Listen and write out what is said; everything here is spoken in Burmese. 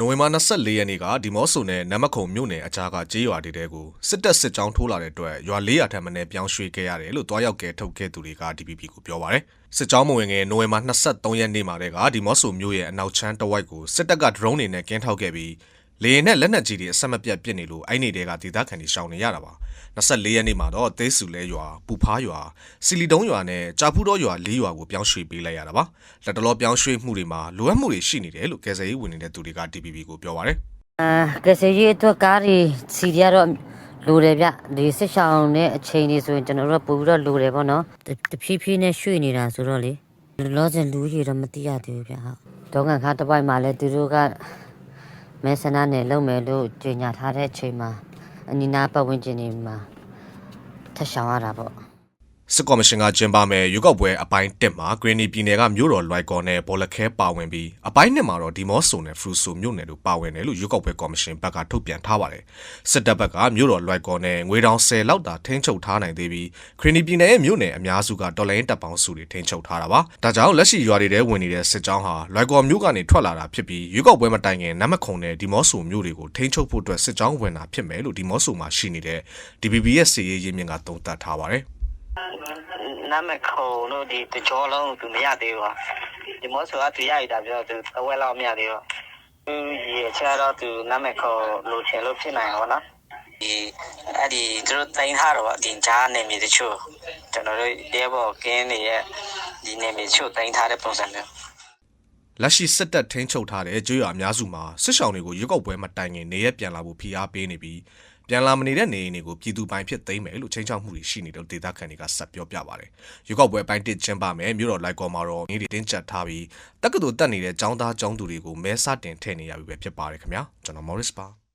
နိုဝင်ဘာ24ရက်နေ့ကဒီမော့ဆိုနယ်နမခုံမြို့နယ်အကြားကကြေးရွာတွေတဲကိုစစ်တပ်စစ်ကြောင်းထိုးလာတဲ့အတွက်ရွာ400ထက်မနည်းပြောင်းရွှေ့ခဲ့ရတယ်လို့တွားရောက်ကဲထုတ်ခဲ့သူတွေက DPP ကိုပြောပါရယ်စစ်ကြောင်းမဝင်ခင်နိုဝင်ဘာ23ရက်နေ့မှာတည်းကဒီမော့ဆိုမြို့ရဲ့အနောက်ချမ်းတစ်ဝိုက်ကိုစစ်တပ်က drone တွေနဲ့ကင်းထောက်ခဲ့ပြီး လေယာဉ်နဲ့လက်နက်ကြီးတွေအဆက်မပြတ်ပစ်နေလို့အဲ့နေတဲကဒေသခံတွေရှောင်နေရတာပါ24ရက်နေ့မှာတော့သေးစုလဲရွာပူဖားရွာစီလီတုံးရွာနဲ့ကြာဖူးတော်ရွာ၄ရွာကိုပြောင်းရွှေ့ပေးလိုက်ရတာပါလက်တလောပြောင်းရွှေ့မှုတွေမှာလိုအပ်မှုတွေရှိနေတယ်လို့ကယ်ဆယ်ရေးဝန်နေတဲ့သူတွေက DPP ကိုပြောပါရယ်အာကယ်ဆယ်ရေးအတွက်ကားတွေစီရီကတော့လိုတယ်ဗျဒီစစ်ဆောင်နဲ့အချိန်တွေဆိုရင်ကျွန်တော်တို့ကပို့ပြီးတော့လိုတယ်ပေါ့နော်တတဖြည်းဖြည်းနဲ့ရွှေ့နေတာဆိုတော့လေလောဆယ်လူကြီးတော့မသိရသေးဘူးဗျဟုတ်ဒေါကန်ခါတစ်ပိုက်မှာလဲသူတို့က မဲဆန္ဒနယ်လုံမယ်လို့ကြေညာထားတဲ့အချိန်မှာအနီးနားပတ်ဝန်းကျင်တွေမှာထပ်ဆောင်ရတာပေါ့ စစ်ကော်မရှင်ကကျင်းပမဲ့ရွေးကောက်ပွဲအပိုင်း1မှာဂရင်းနီပြည်နယ်ကမြို့တော်လွိုက်ကော်နဲ့ဘော်လခဲပါဝင်ပြီးအပိုင်း2မှာတော့ဒီမော့ဆိုနဲ့ဖရူဆိုမြို့နယ်တို့ပါဝင်တယ်လို့ရွေးကောက်ပွဲကော်မရှင်ဘက်ကထုတ်ပြန်ထားပါတယ်စစ်တပ်ဘက်ကမြို့တော်လွိုက်ကော်နဲ့ငွေတောင်10လောက်တာထိန်းချုပ်ထားနိုင်သေးပြီးဂရင်းနီပြည်နယ်ရဲ့မြို့နယ်အများစုကတော်လိုင်းတပ်ပေါင်းစုတွေထိန်းချုပ်ထားတာပါဒါကြောင့်လက်ရှိရွာတွေထဲဝင်နေတဲ့စစ်ကြောင်းဟာလွိုက်ကော်မြို့ကနေထွက်လာတာဖြစ်ပြီးရွေးကောက်ပွဲမတိုင်ခင်နမခုံနဲ့ဒီမော့ဆိုမြို့တွေကိုထိန်းချုပ်ဖို့အတွက်စစ်ကြောင်းဝင်တာဖြစ်မယ်လို့ဒီမော့ဆိုမှာရှိနေတဲ့ DPP ရဲ့စီရေးရင်းမြစ်ကသုံးသပ်ထားပါတယ် နာမည်ခုံတို့ဒီတကြောလုံးသူမရသေးဘူး။ဒီမောဆိုကသူရရတာပြောသူအဝဲလောက်မရသေးဘူး။သူရေချတော့သူနာမည်ခုံလိုချင်လို့ဖြစ်နိုင်အောင်နော်။ဒီအဲ့ဒီသူတို့တင်ထားတော့ဒီဂျားနေမြေတချို့ကျွန်တော်တို့ရဲဘော်ကင်းနေရဲ့ဒီနေမြေတချို့တင်ထားတဲ့ပုံစံမျိုးလက်ရှိစစ်တပ်ထိန်းချုပ်ထားတဲ့ကျွေးရအများစုမှာစစ်ဆောင်တွေကိုရွေးကောက်ပွဲမတိုင်ခင်နေရက်ပြန်လာဖို့ဖိအားပေးနေပြီး ပြန်လာမနေတဲ့နေအိမ်တွေကိုပြည်သူပိုင်ဖြစ်သိမ်းမယ်လို့ချိန်ချောက်မှုတွေရှိနေတယ်ဒေသခံတွေကဆက်ပြောပြပါတယ်။ရွေးကောက်ပွဲပိုင်းတစ်ကျင်းပမယ်မြို့တော်လိုက်ကော်မှာတော့နေတွေတင်းကျပ်ထားပြီးတက္ကသိုလ်တက်နေတဲ့ចောင်းသားចောင်းသူတွေကိုမဲစတင်ထည့်နေရပြီပဲဖြစ်ပါတယ်ခင်ဗျာကျွန်တော် Morris ပါ